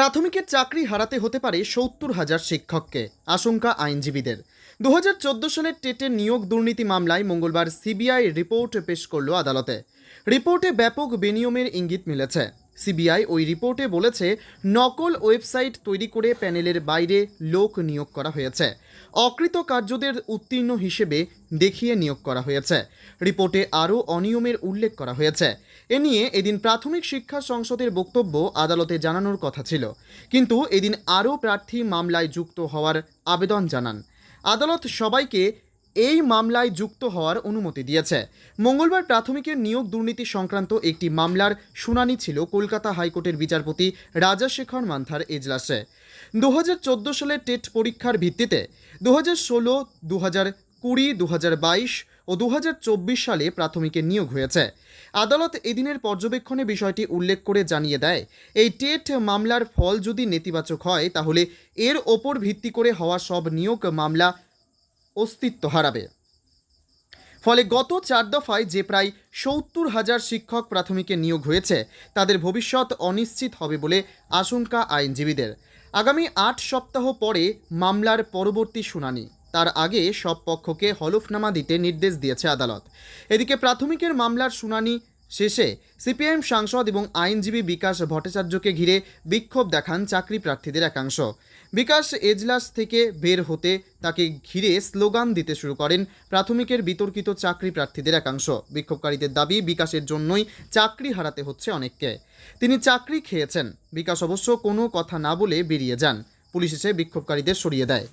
প্রাথমিকের চাকরি হারাতে হতে পারে সত্তর হাজার শিক্ষককে, আশঙ্কা আইনজীবীদের। দু হাজার চোদ্দ সালের টেটের নিয়োগ দুর্নীতি মামলায় মঙ্গলবার সিবিআই রিপোর্ট পেশ করল আদালতে। রিপোর্টে ব্যাপক বিনিয়মের ইঙ্গিত মিলেছে। সিবিআই ওই রিপোর্টে বলেছে, নকল ওয়েবসাইট তৈরি করে প্যানেলের বাইরে লোক নিয়োগ করা হয়েছে। অকৃতকার্যদের উত্তীর্ণ হিসেবে দেখিয়ে নিয়োগ করা হয়েছে। রিপোর্টে আরও অনিয়মের উল্লেখ করা হয়েছে। এ নিয়ে এদিন প্রাথমিক শিক্ষা সংসদের বক্তব্য আদালতে জানানোর কথা ছিল। কিন্তু এদিন আরও প্রার্থী মামলায় যুক্ত হওয়ার আবেদন জানান। আদালত সবাইকে এই মামলায় যুক্ত হওয়ার অনুমতি দিয়েছে। মঙ্গলবার প্রাথমিকের নিয়োগ দুর্নীতি সংক্রান্ত একটি মামলার শুনানি ছিল কলকাতা হাইকোর্টের বিচারপতি রাজাশেখর মান্থার এজলাসে। দু হাজার চোদ্দ সালে টেট পরীক্ষার ভিত্তিতে দু হাজার ষোলো দু হাজার কুড়ি দু হাজার বাইশ ও দু হাজার চব্বিশ সালে প্রাথমিকের নিয়োগ হয়েছে। আদালত এদিনের পর্যবেক্ষণে বিষয়টি উল্লেখ করে জানিয়ে দেয়, এই টেট মামলার ফল যদি নেতিবাচক হয়, তাহলে এর ওপর ভিত্তি করে হওয়া সব নিয়োগ মামলা অস্তিত্ব হারাবে। ফলে গত চার দফায় যে প্রায় সত্তর হাজার শিক্ষক প্রাথমিকে নিয়োগ হয়েছে, তাদের ভবিষ্যৎ অনিশ্চিত হবে বলে আশঙ্কা আইনজীবীদের। আগামী আট সপ্তাহ পরে মামলার পরবর্তী শুনানি। তার আগে সব পক্ষকে হলফনামা দিতে নির্দেশ দিয়েছে আদালত। এদিকে প্রাথমিকের মামলার শুনানি শেষে সিপিআইএম সাংসদ এবং আইনজীবী বিকাশ ভট্টাচার্যকে ঘিরে বিক্ষোভ দেখান চাকরি প্রার্থীদের একাংশ। বিকাশ এজলাস থেকে বের হতে তাকে ঘিরে স্লোগান দিতে শুরু করেন প্রাথমিকের বিতর্কিত চাকরি প্রার্থীদের একাংশ। বিক্ষোভকারীদের দাবি, বিকাশের জন্যই চাকরি হারাতে হচ্ছে অনেককে। তিনি চাকরি খেয়েছেন। বিকাশ অবশ্য কোনো কথা না বলে বেরিয়ে যান। পুলিশ এসে বিক্ষোভকারীদের সরিয়ে দেয়।